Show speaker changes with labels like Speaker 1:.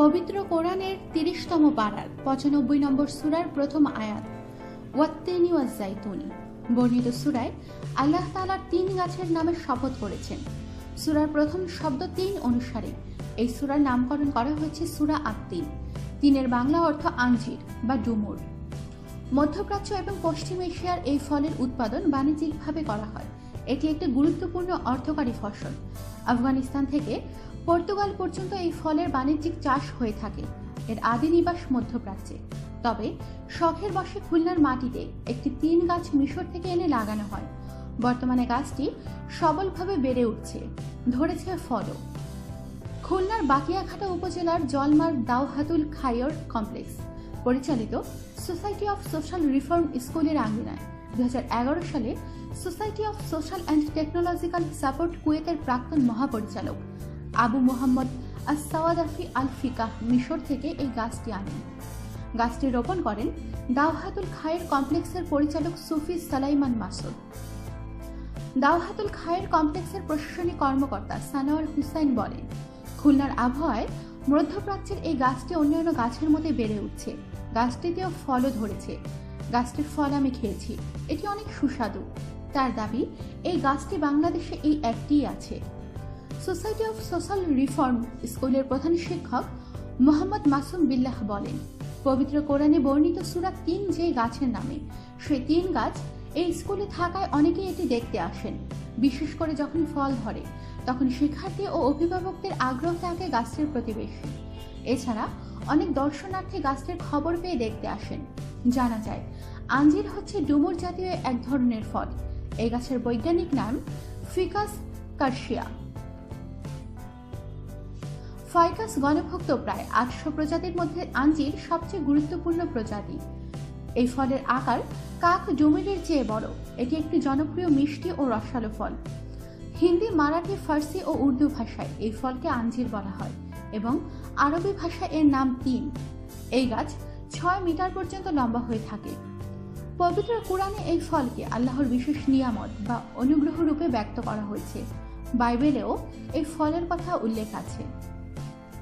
Speaker 1: পবিত্র কোরআনের তিরিশতম পাড়ার পঁচানব্বই নম্বর সুরার প্রথম আয়াত, ওয়াত্তেনি ওয়াজাইতুনি বর্ণিত সুরায় আল্লাহ তালার তিন গাছের নামে শপথ করেছেন। সুরার প্রথম শব্দ তিন অনুসারে এই সুরার নামকরণ করা হয়েছে সুরা আত্মিন তিনের বাংলা অর্থ আঞ্জির বা ডুমুর। মধ্যপ্রাচ্য এবং পশ্চিম এশিয়ার এই ফলের উৎপাদন বাণিজ্যিকভাবে করা হয়। এটি একটি গুরুত্বপূর্ণ অর্থকারী ফসল। আফগানিস্তান থেকে পর্তুগাল পর্যন্ত এই ফলের বাণিজ্যিক চাষ হয়ে থাকে। এর আদি নিবাস মধ্যপ্রাচ্যে। তবে, শখের বসে খুলনার মাটিতে একটি তিন গাছ মিশর থেকে এনে লাগানো হয়। বর্তমানে গাছটি সবলভাবে বেড়ে উঠছে, ধরেছে ফলও। খুলনার বাকিয়াঘাটা উপজেলার জলমার দাওহাতুল খায়র কমপ্লেক্স, পরিচালিত সোসাইটি অফ সোশ্যাল রিফর্ম স্কুলের আঙ্গিনায় দু হাজার এগারো সালে society of social and technological support কুয়েতের প্রাক্তন মহাপরিচালক আবু মোহাম্মদ আসাওয়াদাফি আল ফিকাহ মিশর থেকে এই গাছটি আনেন। গাছটি রোপণ করেন দাওহাতুল খায়ের কমপ্লেক্সের পরিচালক সুফি সালাইমান মাসুদ। দাওহাতুল খায়ের কমপ্লেক্সের প্রশাসনিক কর্মকর্তা সানোয়ার হুসাইন বলেন, খুলনার আবহাওয়ায় মধ্যপ্রাচ্যের এই গাছটি অন্যান্য গাছের মধ্যে বেড়ে উঠছে। গাছটিতেও ফলও ধরেছে। গাছটির ফল আমি খেয়েছি। এটি অনেক সুস্বাদু। তার দাবি, এই গাছটি বাংলাদেশে এই একটিই আছে। সোসাইটি অফ সোশ্যাল রিফর্ম স্কুলের প্রধান শিক্ষক মোহাম্মদ মাসুম বিল্লাহ বলেন, পবিত্র কোরআনে বর্ণিত সুরা তিন যে গাছের নামে সেই তিন গাছ এই স্কুলে থাকায় অনেকেই এটি দেখতে আসেন। বিশেষ করে যখন ফল ধরে, তখন শিক্ষার্থী ও অভিভাবকদের আগ্রহ থাকে গাছটির প্রতি বেশি এছাড়া অনেক দর্শনার্থী গাছটির খবর পেয়ে দেখতে আসেন। জানা যায়, আঞ্জির হচ্ছে ডুমুর জাতীয় এক ধরনের ফল। এই গাছের বৈজ্ঞানিক নাম ফিকাস কার্শিয়া। ফাইকাস গণভুক্ত প্রায় আটশো প্রজাতির মধ্যে আঞ্জির সবচেয়ে গুরুত্বপূর্ণ প্রজাতি। এই ফলের আকার কাক ডুমিরের চেয়ে বড়। এটি একটি জনপ্রিয় মিষ্টি ও রসালো ফল। হিন্দি, মারাঠি, ফার্সি ও উর্দু ভাষায় এই ফলকে আঞ্জির বলা হয় এবং আরবি ভাষায় এর নাম তিন। এই গাছ ছয় মিটার পর্যন্ত লম্বা হয়ে থাকে। পবিত্র কোরআনে এই ফলকে আল্লাহর বিশেষ নিয়ামত বা অনুগ্রহ রূপে ব্যক্ত করা হয়েছে। বাইবেলেও এই ফলের কথা উল্লেখ আছে।